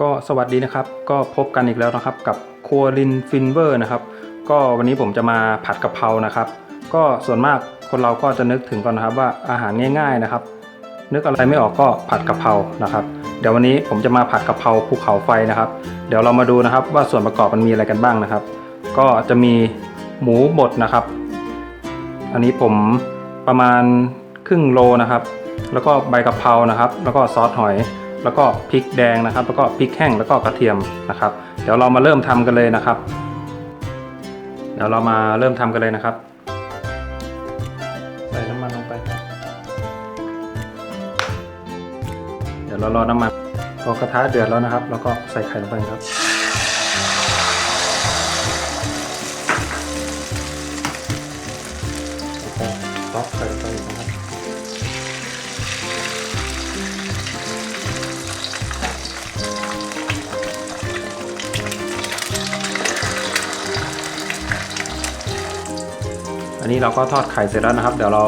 ก็สวัสดีนะครับ ก็พบกันอีกแล้วนะครับ กับครัวลินฟินเวอร์นะครับ ก็วันนี้ผมจะมาผัดกะเพรานะครับ ก็ส่วนมากคนเราก็จะนึกถึงก่อนนะครับว่าอาหารง่าย ๆนะครับ นึกอะไรไม่ออกก็ผัดกะเพรานะครับ เดี๋ยววันนี้ผมจะมาผัดกะเพราภูเขาไฟนะครับ เดี๋ยวเรามาดูนะครับว่าส่วนประกอบมันมีอะไรกันบ้างนะครับ ก็จะมีหมูบดนะครับ อันนี้ผมประมาณครึ่งโลนะครับ แล้วก็ใบกะเพรานะครับ แล้วก็ซอสหอย แล้วก็พริกแดงนะครับ แล้วก็พริกแห้งแล้วก็กระเทียมนะครับ เดี๋ยวเรามาเริ่มทำกันเลยนะครับ เดี๋ยวเรามาเริ่มทำกันเลยนะครับใส่น้ำมันลงไป เดี๋ยวเรารอน้ำมันพอกระทะเดือดแล้วนะครับ แล้วก็ใส่ไข่ลงไปครับแล้วก็ต๊อกไข่ไปนะครับ นนี้เราก็ทอดไข่เสร็จแล้วนะครับ เดี๋ยวเรา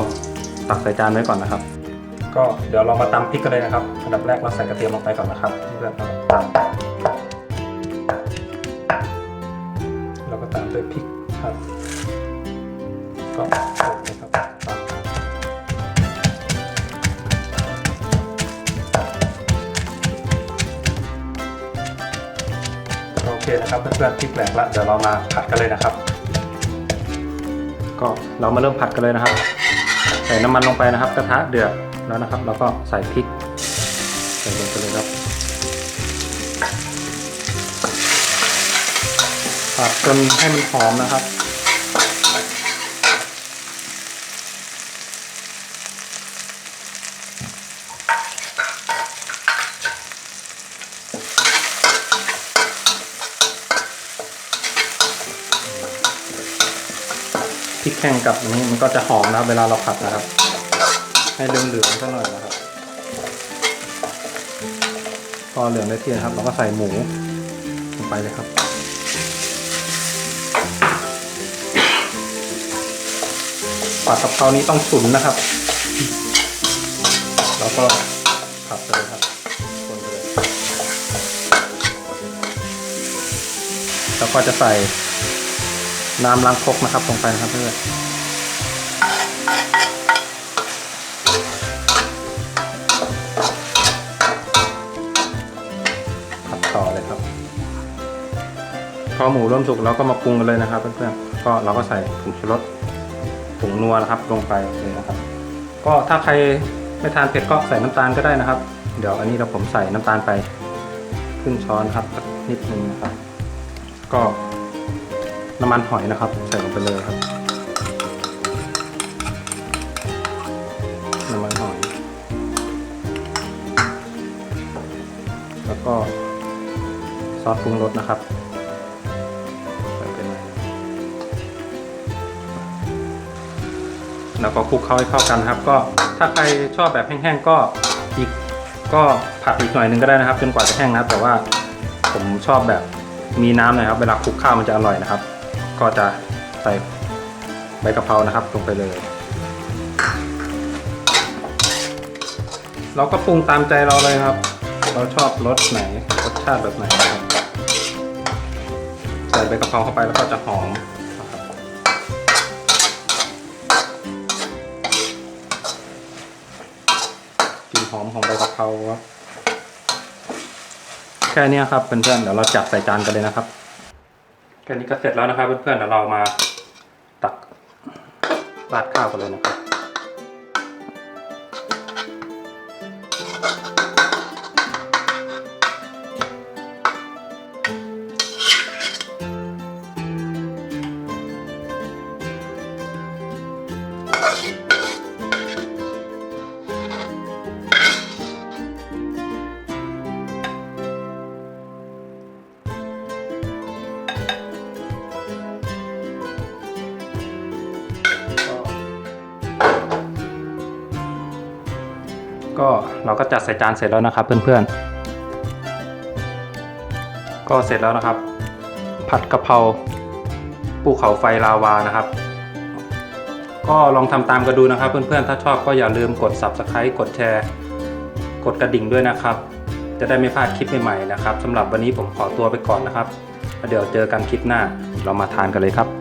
ตักใส่จานไว้ก่อนนะครับ ก็เดี๋ยวเรามาตำพริกกันเลยนะครับอันดับแรกเราใส่กระเทียมลงไปก่อนนะครับเพื่อนเราก็ตามด้วยพริกครับก็ใส่ไปครับโอเคนะครับเพื่อนๆพริกแหลกละเดี๋ยวเรามาผัดกันเลยนะครับ ก็เรามาเริ่มผัดกันเลยนะครับ ใส่น้ำมันลงไปนะครับ กระทะเดือดแล้วนะครับ เราก็ใส่พริกใส่ลงไปเลยครับผัดจนให้มันหอมนะครับ พริกแห้งกับนี้มันก็จะหอมนะครับเวลาเราผัดนะครับ ให้เหลืองๆสักหน่อยนะครับ พอเหลืองได้ที่นะครับ เราก็ใส่หมูลงไปเลยครับผัดกะเพรานี้ต้องตุ๋นนะครับ แล้วก็ผัดไปเลยครับคนไปเลยแล้วก็จะใส่ น้ำล้างครกนะครับลงไปนะครับเพื่อนผัดต่อเลยครับ พอหมูเริ่มสุกเราก็มาปรุงกันเลยนะครับเพื่อนๆก็เราก็ใส่ผงชูรสผงนัวนะครับลงไปเลยนะครับ ก็ถ้าใครไม่ทานเผ็ดก็ใส่น้ำตาลก็ได้นะครับ เดี๋ยวอันนี้เราผมใส่น้ำตาลไป ครึ่งช้อนครับนิดนึงนะครับ ก็ น้ำมันหอยนะครับ ใส่ลงไปเลยครับ น้ำมันหอย แล้วก็ซอสปรุงรสนะครับใส่ไปเลยแล้วก็คลุกเข้าให้เข้ากันครับ ก็ถ้าใครชอบแบบแห้งๆก็อีกก็ผัดอีกหน่อยหนึงก็ได้นะครับ จนกว่าจะแห้งนะแต่ว่าผมชอบแบบมีน้ำหน่อยครับ เวลาคลุกข้าวมันจะอร่อยนะครับ ก็จะใส่ใบกะเพรานะครับลงไปเลย เราก็ปรุงตามใจเราเลยครับ เราชอบรสไหนรสชาติแบบไหนนะครับใส่ใบกะเพราเข้าไปแล้วก็จะหอมกลิ่นหอมของใบกะเพราครับแค่นี้ครับเพื่อนๆเดี๋ยวเราจัดใส่จานกันเลยนะครับ แค่นี้ก็เสร็จแล้วนะครับเพื่อนๆเดี๋ยวเรามาตักราดข้าวกันเลยนะครับ ก็เราก็จัดใส่จานเสร็จแล้วนะครับ เพื่อนๆ ก็เสร็จแล้วนะครับ ผัดกะเพราภูเขาไฟลาวานะครับ ก็ลองทำตามกันดูนะครับ เพื่อนๆ ถ้าชอบก็อย่าลืมกด subscribe กดแชร์ กดกระดิ่งด้วยนะครับ จะได้ไม่พลาดคลิปใหม่ๆนะครับสำหรับวันนี้ผมขอตัวไปก่อนนะครับแล้วเดี๋ยวเจอกันคลิปหน้าเรามาทานกันเลยครับ